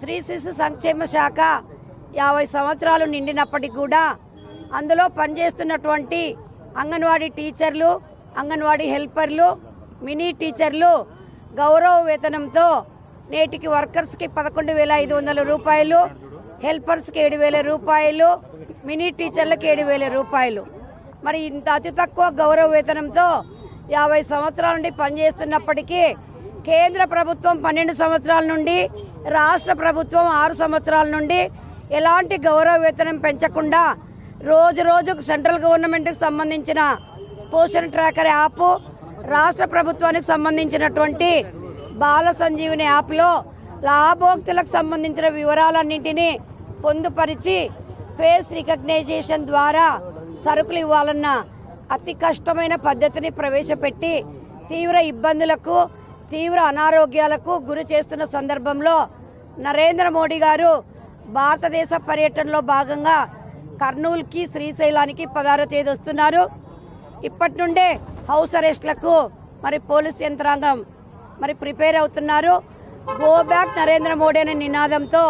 స్త్రీ శిశు సంక్షేమ శాఖ యాభై సంవత్సరాలు నిండినప్పటికి కూడా అందులో పనిచేస్తున్నటువంటి అంగన్వాడీ టీచర్లు అంగన్వాడీ హెల్పర్లు మినీ టీచర్లు గౌరవ వేతనంతో నేటికి వర్కర్స్కి పదకొండు వేల ఐదు వందల రూపాయలు హెల్పర్స్కి ఏడు వేల రూపాయలు మినీ టీచర్లకు ఏడు వేల రూపాయలు. మరి ఇంత అతి తక్కువ గౌరవ వేతనంతో యాభై సంవత్సరాల నుండి పనిచేస్తున్నప్పటికీ కేంద్ర ప్రభుత్వం పన్నెండు సంవత్సరాల నుండి రాష్ట్ర ప్రభుత్వం ఆరు సంవత్సరాల నుండి ఎలాంటి గౌరవ వేతనం పెంచకుండా రోజు రోజుకు సెంట్రల్ గవర్నమెంట్కి సంబంధించిన పోషన్ ట్రాకర్ యాప్ రాష్ట్ర ప్రభుత్వానికి సంబంధించినటువంటి బాల సంజీవిని యాప్లో లాభోక్తులకు సంబంధించిన వివరాలన్నింటినీ పొందుపరిచి ఫేస్ రికగ్నైజేషన్ ద్వారా సరుకులు ఇవ్వాలన్న అతి కష్టమైన పద్ధతిని ప్రవేశపెట్టి తీవ్ర ఇబ్బందులకు తీవ్ర అనారోగ్యాలకు గురి చేస్తున్న సందర్భంలో నరేంద్ర మోడీ గారు భారతదేశ పర్యటనలో భాగంగా కర్నూలుకి శ్రీశైలానికి పదహారో తేదీ వస్తున్నారు. ఇప్పటి నుండే హౌస్ అరెస్ట్లకు మరి పోలీస్ యంత్రాంగం మరి ప్రిపేర్ అవుతున్నారు. గో బ్యాక్ నరేంద్ర మోడీ అనే నినాదంతో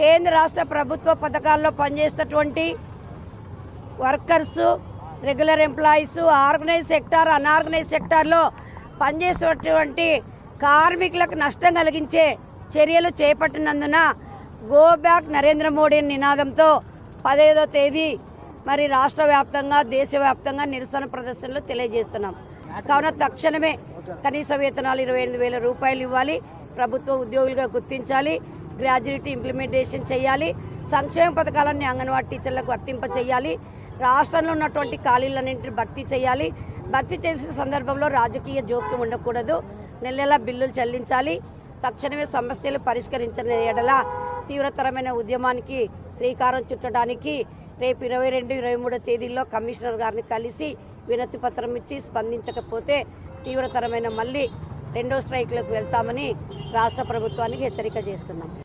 కేంద్ర రాష్ట్ర ప్రభుత్వ పథకాల్లో పనిచేస్తున్నటువంటి workers regular employees organise sector unorganise సెక్టార్లో పనిచేసేటువంటి కార్మికులకు నష్టం కలిగించే చర్యలు చేపట్టినందున గో బ్యాక్ నరేంద్ర మోడీ నినాదంతో పదహైదో తేదీ మరి రాష్ట్ర వ్యాప్తంగా దేశవ్యాప్తంగా నిరసన ప్రదర్శనలు తెలియజేస్తున్నాం. కావున తక్షణమే కనీస వేతనాలు ఇరవై ఎనిమిది వేల రూపాయలు ఇవ్వాలి. ప్రభుత్వ ఉద్యోగులుగా గుర్తించాలి. గ్రాడ్యుయేట్ ఇంప్లిమెంటేషన్ చేయాలి. సంక్షేమ పథకాలన్నీ అంగన్వాడీ టీచర్లకు వర్తింప చేయాలి రాష్ట్రంలో ఉన్నటువంటి ఖాళీలన్నింటిని భర్తీ చేయాలి. భర్తీ చేసిన సందర్భంలో రాజకీయ జోక్యం ఉండకూడదు. నెల నెలా బిల్లులు చెల్లించాలి. తక్షణమే సమస్యలు పరిష్కరించిన ఎడల తీవ్రతరమైన ఉద్యమానికి శ్రీకారం చుట్టడానికి రేపు ఇరవై రెండు ఇరవై మూడో తేదీల్లో కమిషనర్ గారిని కలిసి వినతి పత్రం ఇచ్చి స్పందించకపోతే తీవ్రతరమైన మళ్ళీ రెండో స్ట్రైక్లకు వెళ్తామని రాష్ట్ర ప్రభుత్వానికి హెచ్చరిక చేస్తున్నాం.